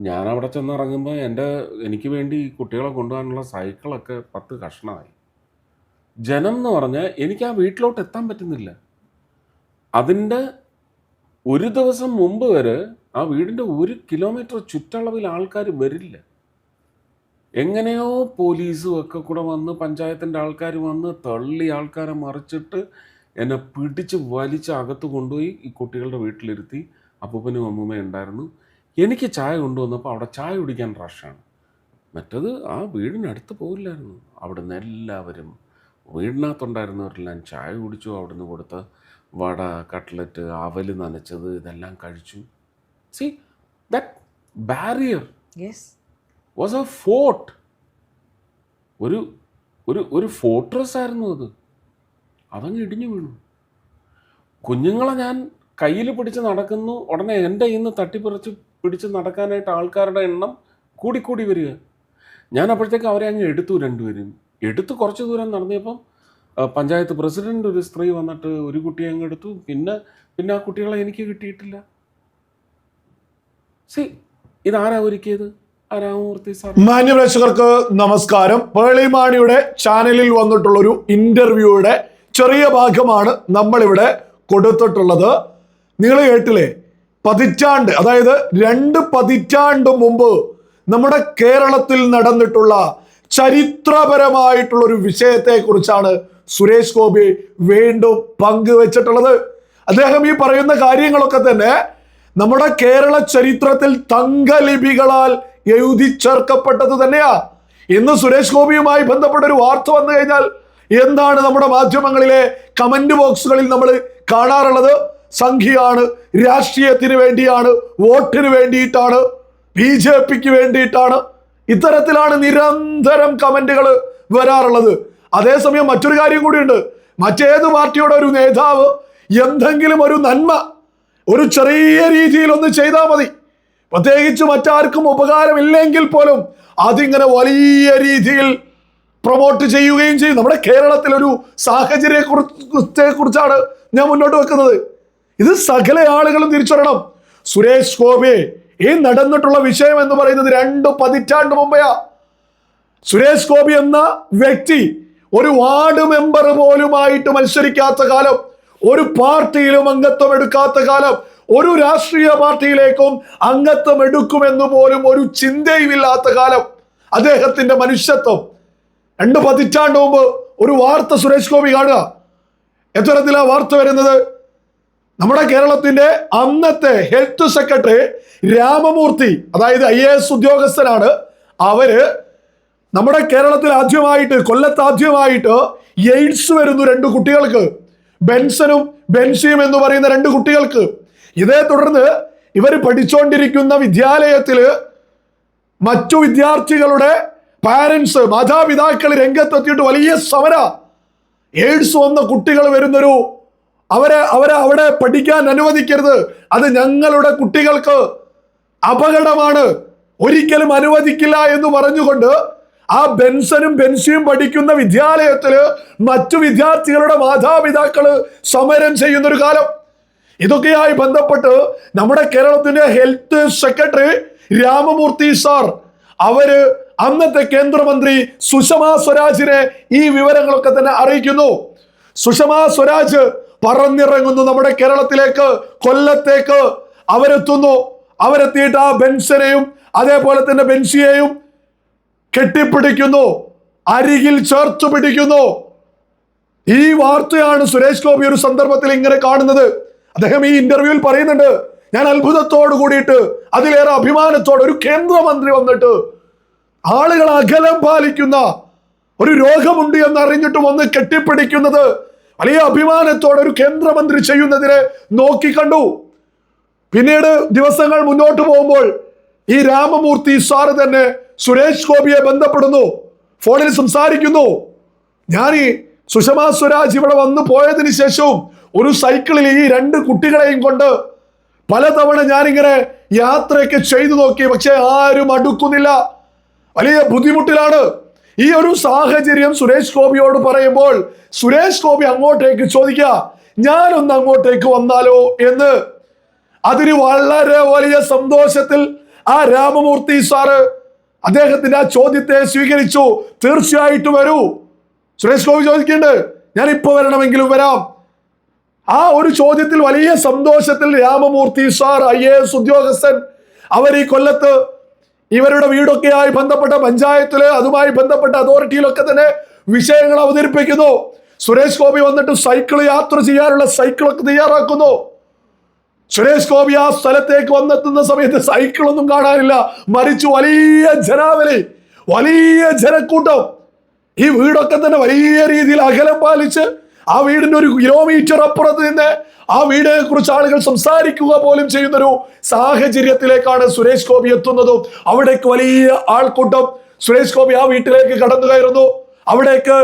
ഞാൻ അവിടെ ചെന്നിറങ്ങുമ്പോൾ എന്റെ എനിക്ക് വേണ്ടി കുട്ടികളെ കൊണ്ടുപോകാനുള്ള സൈക്കിളൊക്കെ പത്ത് കഷ്ണമായി. ജനം എന്ന് പറഞ്ഞാൽ എനിക്ക് ആ വീട്ടിലോട്ട് എത്താൻ പറ്റുന്നില്ല. അതിന്റെ ഒരു ദിവസം മുമ്പ് വരെ ആ വീടിന്റെ ഒരു കിലോമീറ്റർ ചുറ്റളവിൽ ആൾക്കാർ വരില്ല. എങ്ങനെയോ പോലീസും ഒക്കെ കൂടെ വന്ന് പഞ്ചായത്തിന്റെ ആൾക്കാർ വന്ന് തള്ളി ആൾക്കാരെ മറിച്ചിട്ട് എന്നെ പിടിച്ച് വലിച്ച് അകത്ത് കൊണ്ടുപോയി ഈ കുട്ടികളുടെ വീട്ടിലിരുത്തി അപ്പൂപ്പനും അമ്മൂമ്മയും ഉണ്ടായിരുന്നു. എനിക്ക് ചായ കൊണ്ടുവന്നപ്പോൾ അവിടെ ചായ കുടിക്കാൻ റഷാണ് മറ്റത് ആ വീടിനടുത്ത് പോയില്ലായിരുന്നു അവിടുന്ന് എല്ലാവരും വീടിനകത്തുണ്ടായിരുന്നവരെല്ലാം ചായ കുടിച്ചു അവിടുന്ന് കൊടുത്ത വട കട്ട്ലറ്റ് അവൽ നനച്ചത് ഇതെല്ലാം കഴിച്ചു. See that barrier yes was a fort ഒരു ഒരു ഒരു ഫോർട്രസ് ആയിരുന്നു അത്. അതങ്ങ് ഇടിഞ്ഞു വീണു. കുഞ്ഞുങ്ങളെ ഞാൻ കയ്യിൽ പിടിച്ച് നടക്കുന്നു ഉടനെ എന്റെ ഇന്ന് തട്ടിപ്പറിച്ച് പിടിച്ച് നടക്കാനായിട്ട് ആൾക്കാരുടെ എണ്ണം കൂടിക്കൂടി വരിക. ഞാൻ അപ്പോഴത്തേക്ക് അവരെ അങ്ങ് എടുത്തു രണ്ടുപേരും എടുത്ത് കുറച്ച് ദൂരം നടന്നപ്പം പഞ്ചായത്ത് പ്രസിഡന്റ് ഒരു സ്ത്രീ വന്നിട്ട് ഒരു കുട്ടിയെ അങ്ങ് എടുത്തു. പിന്നെ പിന്നെ ആ കുട്ടികളെ എനിക്ക് കിട്ടിയിട്ടില്ല. സി ഇതാരാ ഒരുക്കിയത്? മാന്യപ്രേക്ഷകർക്ക് നമസ്കാരം. പേളിമാണിയുടെ ചാനലിൽ വന്നിട്ടുള്ള ഒരു ഇന്റർവ്യൂയുടെ ചെറിയ ഭാഗമാണ് നമ്മളിവിടെ കൊടുത്തിട്ടുള്ളത്. നിങ്ങൾ കേട്ടില്ലേ? പതിറ്റാണ്ട് അതായത് രണ്ട് പതിറ്റാണ്ട് മുമ്പ് നമ്മുടെ കേരളത്തിൽ നടന്നിട്ടുള്ള ചരിത്രപരമായിട്ടുള്ള ഒരു വിഷയത്തെ കുറിച്ചാണ് സുരേഷ് ഗോപി വീണ്ടും പങ്കുവച്ചിട്ടുള്ളത്. അദ്ദേഹം ഈ പറയുന്ന കാര്യങ്ങളൊക്കെ തന്നെ നമ്മുടെ കേരള ചരിത്രത്തിൽ തങ്കലിപികളാൽ എഴുതി ചേർക്കപ്പെട്ടത് തന്നെയാ. ഇന്ന് സുരേഷ് ഗോപിയുമായി ബന്ധപ്പെട്ട ഒരു വാർത്ത വന്നു കഴിഞ്ഞാൽ എന്താണ് നമ്മുടെ മാധ്യമങ്ങളിലെ കമന്റ് ബോക്സുകളിൽ നമ്മൾ കാണാറുള്ളത്? സംഖ്യയാണ് രാഷ്ട്രീയത്തിന് വേണ്ടിയാണ് വോട്ടിന് വേണ്ടിയിട്ടാണ് ബി ജെ പിക്ക് വേണ്ടിയിട്ടാണ് ഇത്തരത്തിലാണ് നിരന്തരം കമന്റുകൾ വരാറുള്ളത്. അതേസമയം മറ്റൊരു കാര്യം കൂടിയുണ്ട്. മറ്റേത് പാർട്ടിയുടെ ഒരു നേതാവ് എന്തെങ്കിലും ഒരു നന്മ ഒരു ചെറിയ രീതിയിൽ ഒന്ന് ചെയ്താൽ മതി. പ്രത്യേകിച്ച് മറ്റാർക്കും ഉപകാരമില്ലെങ്കിൽ പോലും അതിങ്ങനെ വലിയ രീതിയിൽ പ്രൊമോട്ട് ചെയ്യുകയും ചെയ്യും. നമ്മുടെ കേരളത്തിലൊരു ഒരു സാഹചര്യ കുറിച്ചാണ് ഞാൻ മുന്നോട്ട് വെക്കുന്നത്. ഇത് സകല ആളുകളും തിരിച്ചറിയണം. സുരേഷ് ഗോപി ഈ നടന്നിട്ടുള്ള വിഷയം എന്ന് പറയുന്നത് രണ്ട് പതിറ്റാണ്ട് മുമ്പെയാ. സുരേഷ് ഗോപി എന്ന വ്യക്തി ഒരു വാർഡ് മെമ്പർ പോലുമായിട്ട് മത്സരിക്കാത്ത കാലം ഒരു പാർട്ടിയിലും അംഗത്വം എടുക്കാത്ത കാലം ഒരു രാഷ്ട്രീയ പാർട്ടിയിലേക്കും അംഗത്വം എടുക്കുമെന്ന് പോലും ഒരു ചിന്തയുമില്ലാത്ത കാലം. അദ്ദേഹത്തിന്റെ മനുഷ്യത്വം. രണ്ട് പതിറ്റാണ്ട് മുമ്പ് ഒരു വാർത്ത സുരേഷ് ഗോപി കാണുക. എത്തരത്തിലാ വാർത്ത വരുന്നത് നമ്മുടെ കേരളത്തിന്റെ അന്നത്തെ ഹെൽത്ത് സെക്രട്ടറി രാമമൂർത്തി അതായത് ഐ എ എസ് ഉദ്യോഗസ്ഥരാണ് അവർ നമ്മുടെ കേരളത്തിൽ ആദ്യമായിട്ട് കൊല്ലത്ത് ആദ്യമായിട്ട് എയ്ഡ്സ് വരുന്നു രണ്ട് കുട്ടികൾക്ക്. ബെൻസനും ബെൻസിയും എന്ന് പറയുന്ന രണ്ട് കുട്ടികൾക്ക്. ഇതേ തുടർന്ന് ഇവർ പഠിച്ചുകൊണ്ടിരിക്കുന്ന വിദ്യാലയത്തിൽ മറ്റു വിദ്യാർത്ഥികളുടെ പാരൻസ് മാതാപിതാക്കൾ രംഗത്തെത്തിയിട്ട് വലിയ സമര. എയ്ഡ്സ് വന്ന കുട്ടികൾ വരുന്നൊരു അവരെ അവരെ അവിടെ പഠിക്കാൻ അനുവദിക്കരുത്. അത് ഞങ്ങളുടെ കുട്ടികൾക്ക് അപകടമാണ്. ഒരിക്കലും അനുവദിക്കില്ല എന്ന് പറഞ്ഞുകൊണ്ട് ആ ബെൻസനും ബെൻസിയും പഠിക്കുന്ന വിദ്യാലയത്തിൽ മറ്റു വിദ്യാർത്ഥികളുടെ മാതാപിതാക്കൾ സമരം ചെയ്യുന്നൊരു കാലം. ഇതൊക്കെയായി ബന്ധപ്പെട്ട് നമ്മുടെ കേരളത്തിന്റെ ഹെൽത്ത് സെക്രട്ടറി രാമമൂർത്തി സാർ അവർ അന്നത്തെ കേന്ദ്രമന്ത്രി സുഷമ സ്വരാജിനെ ഈ വിവരങ്ങളൊക്കെ തന്നെ അറിയിക്കുന്നു. സുഷമ സ്വരാജ് പറന്നിറങ്ങുന്നു നമ്മുടെ കേരളത്തിലേക്ക് കൊല്ലത്തേക്ക്. അവരെത്തുന്നു അവരെത്തിയിട്ട് ആ ബെൻസനെയും അതേപോലെ തന്നെ ബെൻസിയെയും കെട്ടിപ്പിടിക്കുന്നു. അരികിൽ ചേർത്ത് പിടിക്കുന്നു. ഈ വാർത്തയാണ് സുരേഷ് ഗോപി ഒരു സന്ദർഭത്തിൽ ഇങ്ങനെ കാണുന്നത്. അദ്ദേഹം ഈ ഇന്റർവ്യൂവിൽ പറയുന്നുണ്ട് ഞാൻ അത്ഭുതത്തോട് കൂടിയിട്ട് അതിലേറെ അഭിമാനത്തോടെ ഒരു കേന്ദ്രമന്ത്രി വന്നിട്ട് ആളുകൾ അകലം പാലിക്കുന്ന ഒരു രോഗമുണ്ട് എന്ന് അറിഞ്ഞിട്ടും വന്ന് കെട്ടിപ്പിടിക്കുന്നത് വലിയ അഭിമാനത്തോടെ ഒരു കേന്ദ്രമന്ത്രി ചെയ്യുന്നതിനെ നോക്കിക്കണ്ടു പിന്നീട് ദിവസങ്ങൾ മുന്നോട്ട് പോകുമ്പോൾ ഈ രാമമൂർത്തി സാറ് തന്നെ സുരേഷ് ഗോപിയെ ബന്ധപ്പെടുന്നു. ഫോണിൽ സംസാരിക്കുന്നു. ഞാൻ ഈ സുഷമ സ്വരാജ് ഇവിടെ വന്നു പോയതിന് ശേഷവും ഒരു സൈക്കിളിൽ ഈ രണ്ട് കുട്ടികളെയും കൊണ്ട് പലതവണ ഞാനിങ്ങനെ യാത്രയൊക്കെ ചെയ്തു നോക്കി. പക്ഷെ ആരും അടുക്കുന്നില്ല. വലിയ ബുദ്ധിമുട്ടിലാണ്. ഈ ഒരു സാഹചര്യം സുരേഷ് ഗോപിയോട് പറയുമ്പോൾ സുരേഷ് ഗോപി അങ്ങോട്ടേക്ക് ചോദിക്കുക ഞാനൊന്ന് അങ്ങോട്ടേക്ക് വന്നാലോ? എന്ന്. അതിന് വളരെ വലിയ സന്തോഷത്തിൽ ആ രാമമൂർത്തി സാറ് അദ്ദേഹത്തിന്റെ ആ ചോദ്യത്തെ സ്വീകരിച്ചു. തീർച്ചയായിട്ടും വരൂ. സുരേഷ് ഗോപി ചോദിക്കുന്നുണ്ട് ഞാൻ ഇപ്പൊ വരണമെങ്കിലും വരാം. ആ ഒരു ചോദ്യത്തിൽ വലിയ സന്തോഷത്തിൽ Ramamurthy sir I A S ഉദ്യോഗസ്ഥൻ അവർ ഈ കൊല്ലത്ത് ഇവരുടെ വീടൊക്കെയായി ബന്ധപ്പെട്ട പഞ്ചായത്തിൽ അതുമായി ബന്ധപ്പെട്ട അതോറിറ്റിയിലൊക്കെ തന്നെ വിഷയങ്ങൾ അവതരിപ്പിക്കുന്നു. സുരേഷ് ഗോപി വന്നിട്ട് സൈക്കിൾ യാത്ര ചെയ്യാനുള്ള സൈക്കിളൊക്കെ തയ്യാറാക്കുന്നു. സുരേഷ് ഗോപി ആ സ്ഥലത്തേക്ക് വന്നെത്തുന്ന സമയത്ത് സൈക്കിളൊന്നും കാണാനില്ല. മറിച്ച് വലിയ ജനാവലി വലിയ ജനക്കൂട്ടം. ഈ വീടൊക്കെ തന്നെ വലിയ രീതിയിൽ അകലം പാലിച്ച് ആ വീടിന്റെ ഒരു കിലോമീറ്റർ അപ്പുറത്ത് നിന്ന് ആ വീടിനെ കുറിച്ച് ആളുകൾ സംസാരിക്കുക പോലും ചെയ്യുന്നൊരു സാഹചര്യത്തിലേക്കാണ് സുരേഷ് ഗോപി എത്തുന്നതും. അവിടേക്ക് വലിയ ആൾക്കൂട്ടം സുരേഷ് ഗോപി ആ വീട്ടിലേക്ക് കടന്നു കയറുന്നു. അവിടേക്ക്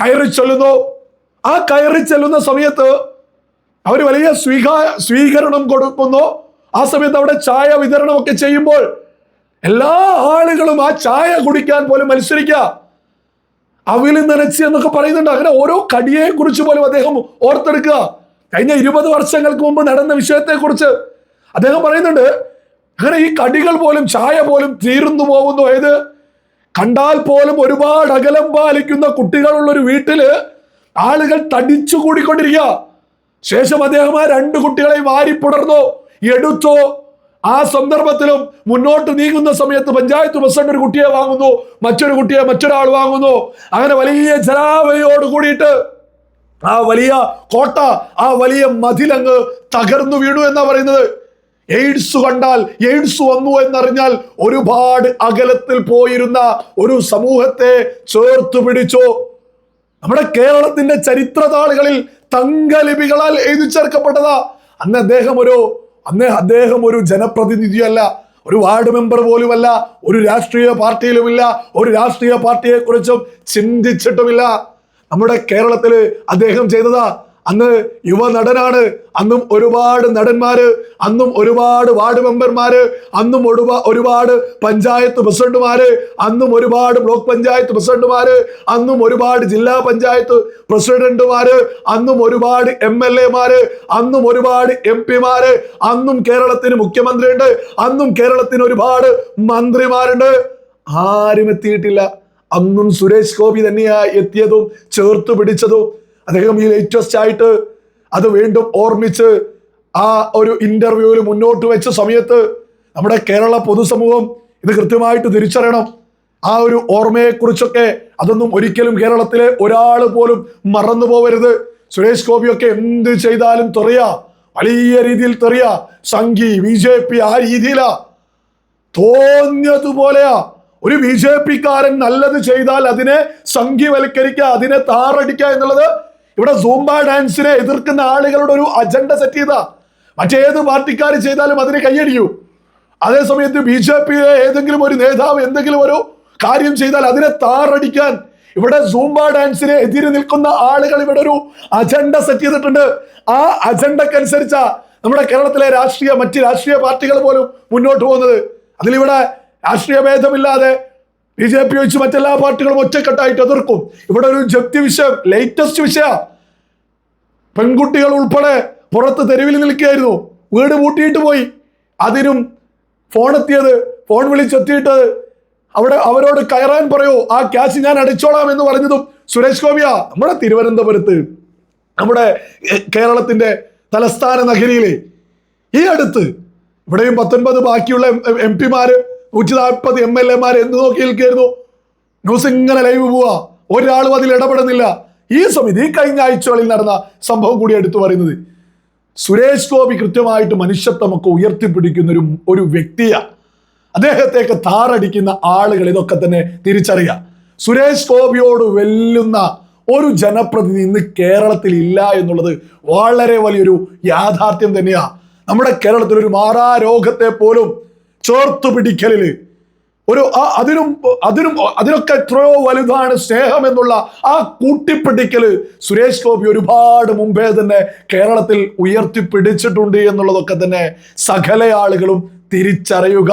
കയറി ചെല്ലുന്നു. ആ കയറി ചെല്ലുന്ന സമയത്ത് അവർ വലിയ സ്വീകാ സ്വീകരണം കൊടുക്കുന്നു. ആ സമയത്ത് അവിടെ ചായ വിതരണമൊക്കെ ചെയ്യുമ്പോൾ എല്ലാ ആളുകളും ആ ചായ കുടിക്കാൻ പോലും മത്സരിക്കുക. അവിൽ നനച്ച് എന്നൊക്കെ പറയുന്നുണ്ട്. അങ്ങനെ ഓരോ കടിയെ കുറിച്ച് പോലും അദ്ദേഹം ഓർത്തെടുക്കുക. കഴിഞ്ഞ ഇരുപത് വർഷങ്ങൾക്ക് മുമ്പ് നടന്ന വിഷയത്തെക്കുറിച്ച് അദ്ദേഹം പറയുന്നുണ്ട് അങ്ങനെ ഈ കടികൾ പോലും ചായ പോലും തീർന്നു പോകുന്നു. ഏത്? കണ്ടാൽ പോലും ഒരുപാട് അകലം പാലിക്കുന്ന കുട്ടികളുള്ള ഒരു വീട്ടിൽ ആളുകൾ തടിച്ചു കൂടിക്കൊണ്ടിരിക്കുക ശേഷം അദ്ദേഹം ആ രണ്ട് കുട്ടികളെ വാരിപ്പുണർന്നു എടുത്തു ആ സന്ദർഭത്തിലും മുന്നോട്ട് നീങ്ങുന്ന സമയത്ത് പഞ്ചായത്ത് പ്രസിഡന്റ് ഒരു കുട്ടിയെ വാങ്ങുന്നു മറ്റൊരു കുട്ടിയെ മറ്റൊരാൾ വാങ്ങുന്നു. അങ്ങനെ വലിയ ജലാവലിയോട് കൂടിയിട്ട് ആ വലിയ കോട്ട ആ വലിയ മതിലങ്ങ് തകർന്നു വീണു എന്നാ പറയുന്നത്. എയ്ഡ്സ് കണ്ടാൽ എയ്ഡ്സ് വന്നു എന്നറിഞ്ഞാൽ ഒരുപാട് അകലത്തിൽ പോയിരുന്ന ഒരു സമൂഹത്തെ ചേർത്ത് പിടിച്ചു. നമ്മുടെ കേരളത്തിന്റെ ചരിത്ര താളുകളിൽ തങ്കലിപികളാൽ എഴുതി ചേർക്കപ്പെട്ടതാ അന്ന് അദ്ദേഹം ഒരു അന്ന് അദ്ദേഹം ഒരു ജനപ്രതിനിധിയല്ല ഒരു വാർഡ് മെമ്പർ പോലുമല്ല ഒരു രാഷ്ട്രീയ പാർട്ടിയിലുമില്ല ഒരു രാഷ്ട്രീയ പാർട്ടിയെക്കുറിച്ചും ചിന്തിച്ചിട്ടുമില്ല. നമ്മുടെ കേരളത്തിൽ അദ്ദേഹം ചെയ്തതാ അന്ന് യുവ നടനാണ് അന്നും ഒരുപാട് നടന്മാര് അന്നും ഒരുപാട് വാർഡ് മെമ്പർമാര് അന്നും ഒരുപാ ഒരുപാട് പഞ്ചായത്ത് പ്രസിഡന്റുമാര് അന്നും ഒരുപാട് ബ്ലോക്ക് പഞ്ചായത്ത് പ്രസിഡന്റുമാര് അന്നും ഒരുപാട് ജില്ലാ പഞ്ചായത്ത് പ്രസിഡന്റുമാര് അന്നും ഒരുപാട് എം എൽ എമാര് അന്നും ഒരുപാട് എം പിമാര് അന്നും കേരളത്തിന് മുഖ്യമന്ത്രിയുണ്ട് അന്നും കേരളത്തിന് ഒരുപാട് മന്ത്രിമാരുണ്ട്. ആരും എത്തിയിട്ടില്ല. അന്നും സുരേഷ് ഗോപി തന്നെയാ എത്തിയതും ചേർത്ത് പിടിച്ചതും അദ്ദേഹം ഈ ലേറ്റസ്റ്റ് ആയിട്ട് അത് വീണ്ടും ഓർമ്മിച്ച് ആ ഒരു ഇന്റർവ്യൂവിൽ മുന്നോട്ട് വെച്ച സമയത്ത് നമ്മുടെ കേരള പൊതുസമൂഹം ഇത് കൃത്യമായിട്ട് തിരിച്ചറിയണം. ആ ഒരു ഓർമ്മയെക്കുറിച്ചൊക്കെ അതൊന്നും ഒരിക്കലും കേരളത്തിലെ ഒരാൾ പോലും മറന്നു പോവരുത്. സുരേഷ് ഗോപിയൊക്കെ എന്ത് ചെയ്താലും തെറിയ. വലിയ രീതിയിൽ തെറിയ. സംഘി ബി ജെ പി ആ രീതിയിലാ. തോന്നിയതുപോലെയാ. ഒരു ബി ജെ പിക്കാരൻ നല്ലത് ചെയ്താൽ അതിനെ സംഘിവൽക്കരിക്കുക അതിനെ താറടിക്കുക എന്നുള്ളത് ഇവിടെ സൂംബ ഡാൻസിനെ എതിർക്കുന്ന ആളുകളുടെ ഒരു അജണ്ട സെറ്റ് ചെയ്താ. മറ്റേത് പാർട്ടിക്കാർ ചെയ്താലും അതിനെ കൈയടിക്കൂ. അതേസമയത്ത് ബി ജെ പിയിലെ ഏതെങ്കിലും ഒരു നേതാവ് എന്തെങ്കിലും ഒരു കാര്യം ചെയ്താൽ അതിനെ താറടിക്കാൻ ഇവിടെ സൂംബ ഡാൻസിനെ എതിര് നിൽക്കുന്ന ആളുകൾ ഇവിടെ ഒരു അജണ്ട സെറ്റ് ചെയ്തിട്ടുണ്ട്. ആ അജണ്ടക്കനുസരിച്ച നമ്മുടെ കേരളത്തിലെ രാഷ്ട്രീയ മറ്റ് രാഷ്ട്രീയ പാർട്ടികൾ പോലും മുന്നോട്ട് പോകുന്നത്. അതിലിവിടെ രാഷ്ട്രീയ ഭേദമില്ലാതെ ബി ജെ പി ഒഴിച്ച് മറ്റെല്ലാ പാർട്ടികളും ഒറ്റക്കെട്ടായിട്ട് എതിർക്കും. ഇവിടെ ഒരു ജപ്തി വിഷയം ലേറ്റസ്റ്റ് വിഷയ. പെൺകുട്ടികൾ ഉൾപ്പെടെ പുറത്ത് തെരുവിൽ നിൽക്കുകയായിരുന്നു. വീട് പൂട്ടിയിട്ട് പോയി. അതിനും ഫോൺ എത്തിയത് ഫോൺ വിളിച്ചെത്തിയിട്ട് അവിടെ അവരോട് കയറാൻ പറയൂ ആ ക്യാഷ് ഞാൻ അടിച്ചോളാം എന്ന് പറഞ്ഞതും സുരേഷ് ഗോപിയ. നമ്മുടെ തിരുവനന്തപുരത്ത് നമ്മുടെ കേരളത്തിന്റെ തലസ്ഥാന നഗരിയിലെ ഈ അടുത്ത് ഇവിടെയും പത്തൊൻപത് ബാക്കിയുള്ള എം പിമാര് നൂറ്റി നാൽപ്പത് എം എൽ എമാർ എന്ത് നോക്കി നിൽക്കായിരുന്നു ന്യൂസ് ഇങ്ങനെ ലൈവ് പോവാ. ഒരാളും അതിൽ ഇടപെടുന്നില്ല. ഈ സമിതി കഴിഞ്ഞ ആഴ്ചകളിൽ നടന്ന സംഭവം കൂടി എടുത്തു പറയുന്നത് സുരേഷ് ഗോപി കൃത്യമായിട്ട് മനുഷ്യത്വമൊക്കെ ഉയർത്തിപ്പിടിക്കുന്ന ഒരു ഒരു വ്യക്തിയാണ് അദ്ദേഹത്തേക്ക് താറടിക്കുന്ന ആളുകൾ ഇതൊക്കെ തന്നെ തിരിച്ചറിയാം. സുരേഷ് ഗോപിയോട് വെല്ലുന്ന ഒരു ജനപ്രതിനിധി ഇന്ന് കേരളത്തിൽ ഇല്ല എന്നുള്ളത് വളരെ വലിയൊരു യാഥാർത്ഥ്യം തന്നെയാണ് നമ്മുടെ കേരളത്തിൽ ഒരു മാറാരോഗത്തെ പോലും ചേർത്ത് പിടിക്കലിൽ. ഒരു അതിനും അതിനും അതിനൊക്കെ എത്രയോ വലുതാണ് സ്നേഹം എന്നുള്ള ആ കൂട്ടിപ്പിടിക്കൽ സുരേഷ് ഗോപി ഒരുപാട് മുമ്പേ തന്നെ കേരളത്തിൽ ഉയർത്തിപ്പിടിച്ചിട്ടുണ്ട് എന്നുള്ളതൊക്കെ തന്നെ സകല ആളുകളും തിരിച്ചറിയുക.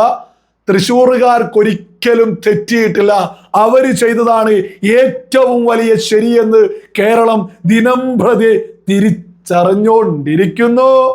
തൃശ്ശൂറുകാർക്കൊരിക്കലും തെറ്റിയിട്ടില്ല. അവർ ചെയ്തതാണ് ഏറ്റവും വലിയ ശരിയെന്ന് കേരളം ദിനംപ്രതി തിരിച്ചറിഞ്ഞുകൊണ്ടിരിക്കുന്നു